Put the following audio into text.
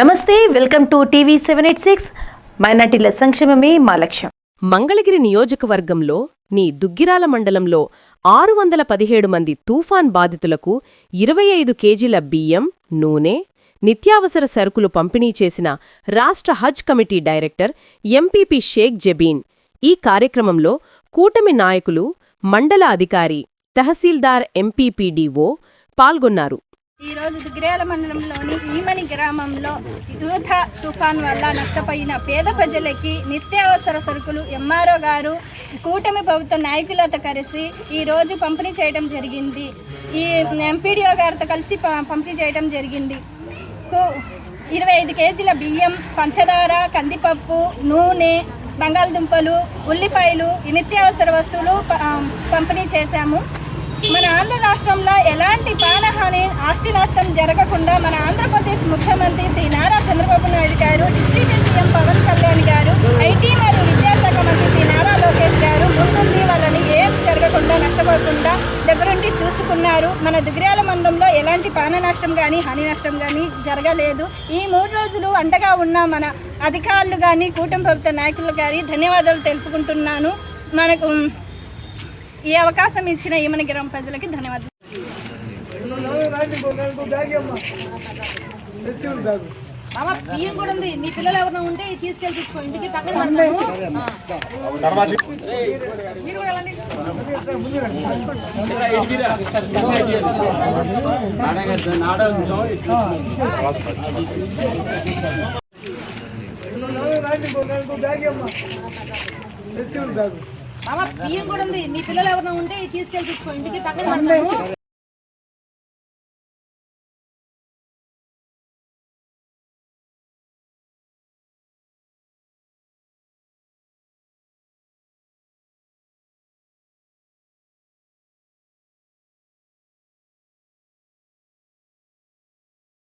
నమస్తే welcome to TV seven eight six. మైనార్టీల సంక్షేమమే మా లక్ష్యం. మంగళగిరి నియోజకవర్గంలో నీ దుగ్గిరాల మండలంలో ఆరు వందల పదిహేడు మంది తుఫాన్ బాధితులకు ఇరవై ఐదు కేజీల బియ్యం నూనె నిత్యావసర సరుకులు పంపిణీ చేసిన రాష్ట్ర Haj committee director MPP Shaik Jabeen. ఈ కార్యక్రమంలో కూటమి నాయకులు మండల అధికారి తహసీల్దార్ ఎంపీపీడీఓ పాల్గొన్నారు. ఈ రోజు మండలంలోని ఈమని గ్రామంలో యూథ తుఫాన్ వల్ల నష్టపోయిన పేద ప్రజలకి నిత్యావసర సరుకులు ఎంఆర్ఓ గారు కూటమి ప్రభుత్వ నాయకులతో కలిసి ఈరోజు పంపిణీ చేయడం జరిగింది. ఈ ఎంపీడీఓ గారితో కలిసి ప- పంపిణీ చేయడం జరిగింది. కు- ఇరవై ఐదు కేజీల బియ్యం పంచదార కందిపప్పు నూనె బంగాళదుంపలు ఉల్లిపాయలు ఈ నిత్యావసర వస్తువులు ప- పంపిణీ చేశాము. మన ఆంధ్ర రాష్ట్రంలో ఎలాంటి ప్రాణహాని ఆస్తి నష్టం జరగకుండా మన ఆంధ్రప్రదేశ్ ముఖ్యమంత్రి శ్రీ నారా చంద్రబాబు నాయుడు గారు డిప్యూటీ సీఎం పవన్ కళ్యాణ్ గారు ఐటీ మరియు విద్యాశాఖ మంత్రి శ్రీ నారా లోకేష్ గారు ముందుండి వాళ్ళని ఏం జరగకుండా నష్టపోకుండా దగ్గరుండి చూసుకున్నారు. మన దుగ్రాల మండలంలో ఎలాంటి ప్రాణ నష్టం కానీ హాని నష్టం కానీ జరగలేదు. ఈ మూడు రోజులు అండగా ఉన్న మన అధికారులు కానీ కూటమి ప్రభుత్వ నాయకులు కానీ ధన్యవాదాలు తెలుపుకుంటున్నాను. మనకు ఈ అవకాశం ఇచ్చిన ఈమని గ్రామ ప్రజలకి ధన్యవాదాలు. మామ బియ్యం కూడా ఉంది. నీ పిల్లలు ఎవరైనా ఉంటే తీసుకెళ్ళి తీసుకో. ఇంటికి పక్కన పడతాను ఆ. మీరు కూడా వెళ్ళండి. మామ బియ్యం కూడా ఉంది. నీ పిల్లలు ఎవరైనా ఉంటే తీసుకెళ్ళి తీసుకో. ఇంటికి పక్కన